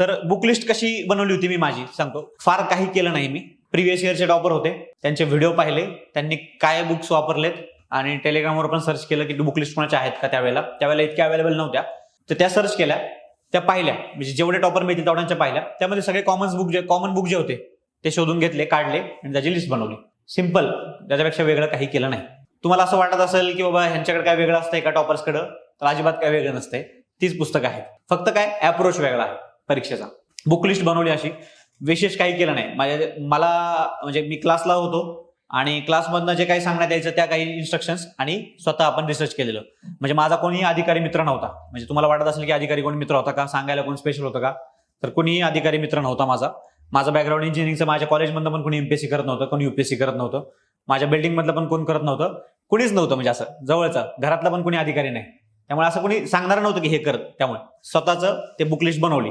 तर book list कशी बनवली होती मी माझी? सांगतो. फार काही केलं नाही मी. प्रिव्हियस इयरचे टॉपर होते. त्यांचे व्हिडिओ पाहिले. त्यांनी काय बुक्स वापरलेत? आणि टेलिग्रामवर पण सर्च केलं की बुक लिस्ट कोणाच्या आहेत का त्यावेळेला? त्यावेळेला इतक्या अवेलेबल नव्हत्या. तर त्या सर्च केल्या. त्या पाहिल्या. म्हणजे जेवढे टॉपर मिळतील तेवढ्यांच्या पाहिल्या. त्यामध्ये सगळे कॉमन्स बुक जे कॉमन बुक जे होते ते शोधून घेतले काढले आणि त्याची लिस्ट बनवली. सिंपल त्याच्यापेक्षा वेगळं काही केलं नाही. तुम्हाला असं वाटत असेल की बाबा ह्यांच्याकडे काय वेगळं असतंय का टॉपर्सकडं तर अजिबात काय वेगळं नसतंय. तीच पुस्तकं आहेत. फक्त काय? अप्रोच वेगळा आहे. परीक्षेचा. बुक लिस्ट बनवली अशी. विशेष काही केलं नाही. माझ्या मला म्हणजे मी क्लासला होतो आणि क्लासमधनं जे काही सांगण्यात यायचं त्या काही इन्स्ट्रक्शन्स आणि स्वतः आपण रिसर्च केलेलं. म्हणजे माझा कोणी अधिकारी मित्र नव्हता. म्हणजे तुम्हाला वाटत असेल की अधिकारी कोणी मित्र होता का? सांगायला कोण स्पेशल होतं का? तर कोणीही अधिकारी मित्र नव्हता माझा. माझं बॅकग्राऊंड इंजिनिअरिंगचं माझ्या कॉलेजमधनं पण कोणी एमपीएससी करत नव्हतं कोणी युपीएससी करत नव्हतं. माझ्या बिल्डिंग मधलं पण कोण करत नव्हतं. कुणीच नव्हतं म्हणजे असं. जवळचं. घरातला पण कोणी अधिकारी नाही. त्यामुळे असं कोणी सांगणार नव्हतं की हे कर त्यामुळे. स्वतःचं ते बुक लिस्ट बनवली.